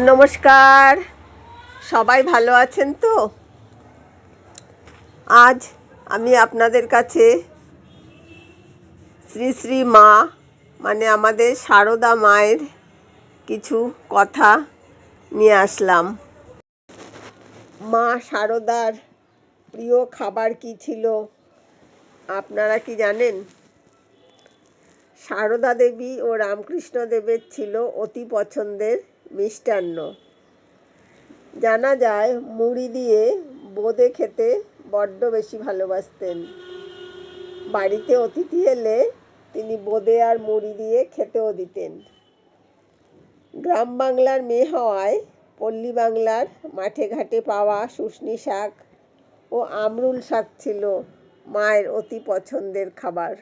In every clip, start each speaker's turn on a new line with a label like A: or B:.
A: নমস্কার। সবাই ভালো আছেন তো? আজ আমি আপনাদের কাছে শ্রী শ্রী মা মানে আমাদের সারদা মায়ের কিছু কথা নিয়ে আসলাম। মা সারদার প্রিয় খাবার কি ছিল আপনারা কি জানেন? সারদা দেবী ও রামকৃষ্ণ দেবের ছিল অতি পছন্দের মিষ্টান্ন। জানা যায়, মুড়ি দিয়ে বোঁদে খেতে বড্ড বেশি ভালোবাসতেন। বাড়িতে অতিথি এলে তিনি বোঁদে আর মুড়ি দিয়ে খেতেও দিতেন। গ্রাম বাংলার মেয়ে হওয়ায় পল্লী বাংলার মাঠে ঘাটে পাওয়া শুশনি শাক ও আমরুল শাক ছিল মায়ের অতি পছন্দের খাবার।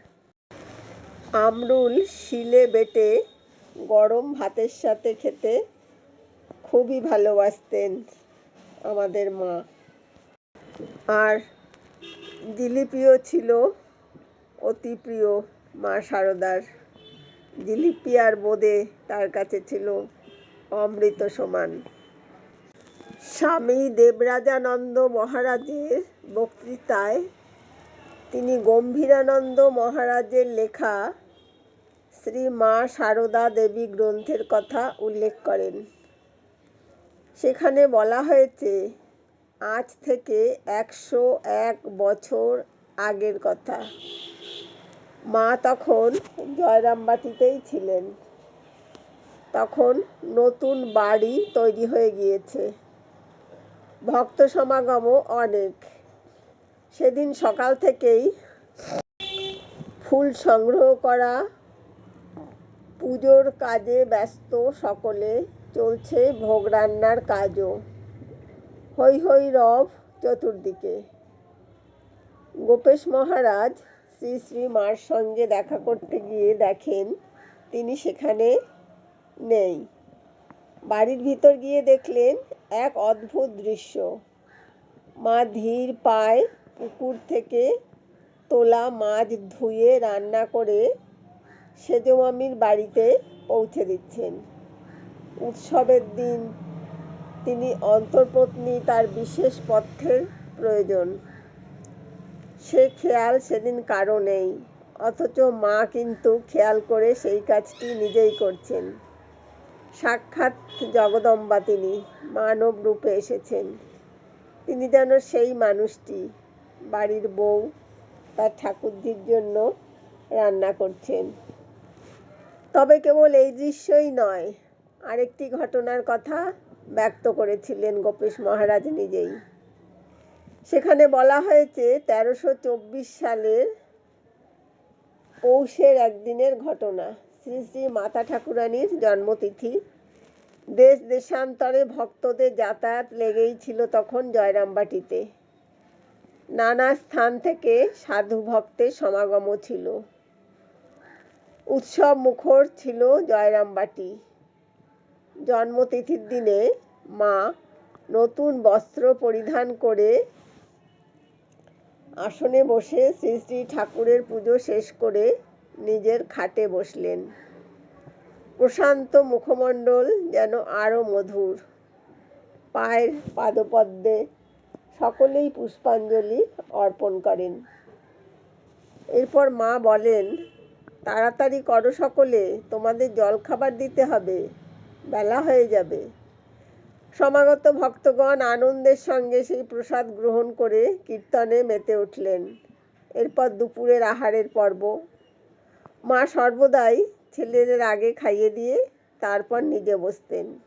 A: আমরুল শিলে বেটে গরম ভাতের সাথে খেতে খুবই ভালোবাসতেন আমাদের মা। আর জিলিপিও ছিল অতি প্রিয় মা সারদার। জিলিপি আর বোঁদে তার কাছে ছিল অমৃত সমান। স্বামী দেবরাজানন্দ মহারাজের বক্তৃতায় তিনি গম্ভীরানন্দ মহারাজের লেখা শ্রী মা সারদা দেবী গ্রন্থের কথা উল্লেখ করেন। সেখানে বলা হয়েছে, আজ থেকে একশো এক বছর আগের কথা। মা তখন জয়রামবাটিতেই ছিলেন। তখন নতুন বাড়ি তৈরি হয়ে গিয়েছে। ভক্ত সমাগমও অনেক। সেদিন সকাল থেকেই ফুল সংগ্রহ করা, পুজোর কাজে ব্যস্ত সকলে চলছে ভোগ রান্নার কাজও। হৈ হৈ রব চতুর্দিকে। গোপেশ মহারাজ শ্রী শ্রী মার সঙ্গে দেখা করতে গিয়ে দেখেন তিনি সেখানে নেই। বাড়ির ভিতর গিয়ে দেখলেন এক অদ্ভুত দৃশ্য। মা ধীর পায় পুকুর থেকে তোলা মাছ ধুয়ে রান্না করে সেজো মামির বাড়িতে পৌঁছে দিচ্ছেন। উৎসবের দিন। তিনি অন্তর্পত্নী, তার বিশেষ পথ্যের প্রয়োজন। সে খেয়াল সেদিন কারও নেই, অথচ মা কিন্তু খেয়াল করে সেই কাজটি নিজেই করছেন। সাক্ষাৎ জগদম্বা তিনি, মানব রূপে এসেছেন। তিনি যেন সেই মানুষটি, বাড়ির বউ, তার ঠাকুরজির জন্য রান্না করছেন। তবে কেবল এই দৃশ্যই নয় আরেকটি ঘটনার কথা ব্যক্ত করেছিলেন গোপেশ মহারাজ নিজেই। সেখানে বলা হয়েছে, তেরোশো চব্বিশ সালের পৌষের একদিনের ঘটনা। শ্রী শ্রী মাতা ঠাকুরানীর জন্মতিথি। দেশ দেশান্তরে ভক্তদের যাতায়াত লেগেই ছিল তখন জয়রামবাটিতে। নানা স্থান থেকে সাধু ভক্তের সমাগমও ছিল। উৎসব মুখর ছিল জয়রামবাটি। জন্মতিথির দিনে মা নতুন বস্ত্র পরিধান করে আসনে বসে শ্রী শ্রী ঠাকুরের পুজো শেষ করে নিজের খাটে বসলেন। প্রশান্ত মুখমণ্ডল যেন আরও মধুর। পায়ের পাদপদ্মে সকলেই পুষ্পাঞ্জলি অর্পণ করেন। এরপর মা বলেন, তাড়াতাড়ি করো সকলে, তোমাদের জলখাবার দিতে হবে। বেলা হয়ে যাবে। সমাগত ভক্তগণ আনন্দের সঙ্গে সেই প্রসাদ গ্রহণ করে কীর্তনে মেতে উঠলেন। এরপর দুপুরের আহারের পর্ব। মা সর্বদাই ছেলেদের আগে খাইয়ে দিয়ে তারপর নিজে বসতেন।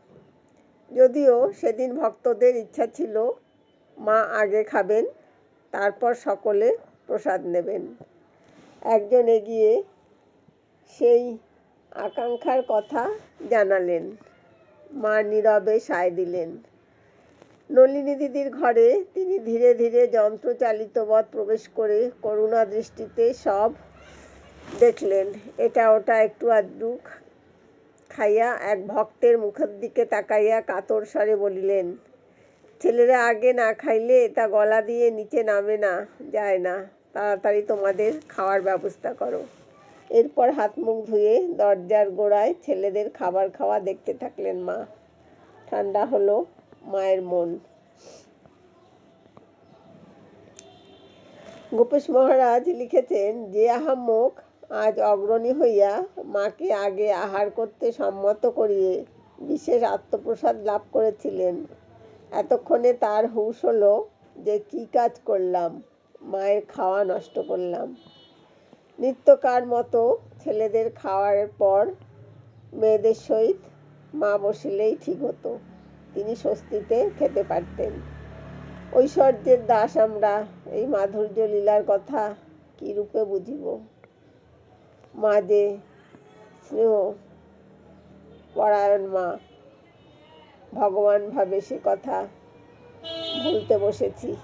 A: যদিও সেদিন ভক্তদের ইচ্ছা ছিল, মা আগে খাবেন, তারপর সকলে প্রসাদ নেবেন। একজন এগিয়ে সেই আকাঙ্ক্ষার কথা জানালেন। মা নীরবে সায় দিলেন। নলিনী দিদির ঘরে তিনি ধীরে ধীরে যন্ত্রচালিতবৎ প্রবেশ করে করুণা দৃষ্টিতে সব দেখলেন। এটা ওটা একটু আধটু খাইয়া এক ভক্তের মুখের দিকে তাকাইয়া কাতর স্বরে বলিলেন, ছেলেরা আগে না খাইলে তা গলা দিয়ে নিচে নামে না, যায় না। তাড়াতাড়ি তোমাদের খাওয়ার ব্যবস্থা করো। এরপর হাত মুখ ধুয়ে দরজার গোড়ায় ছেলেদের খাবার খাওয়া দেখতে থাকলেন মা। ঠান্ডা হলো মায়ের মন। গোপেশ মহারাজ লিখেছেন, যে আহাম্মক আজ অগ্রণী হইয়া মাকে আগে আহার করতে সম্মত করিয়ে বিশেষ আত্মপ্রসাদ লাভ করেছিলেন। এতক্ষণে তার হুঁশ হলো যে কি কাজ করলাম, মায়ের খাওয়া নষ্ট করলাম। নিত্যকার মতো ছেলেদের খাওয়ার পর মেয়েদের সহিত মা বসিলেই ঠিক হতো। তিনি স্বস্তিতে খেতে পারতেন। ঐশ্বর্যের দাস আমরা, এই মাধুর্য লীলার কথা কি রূপে বুঝিব? মা যে স্নেহ পরায়ণ মা, ভগবান ভাবে সে কথা ভুলতে বসেছি।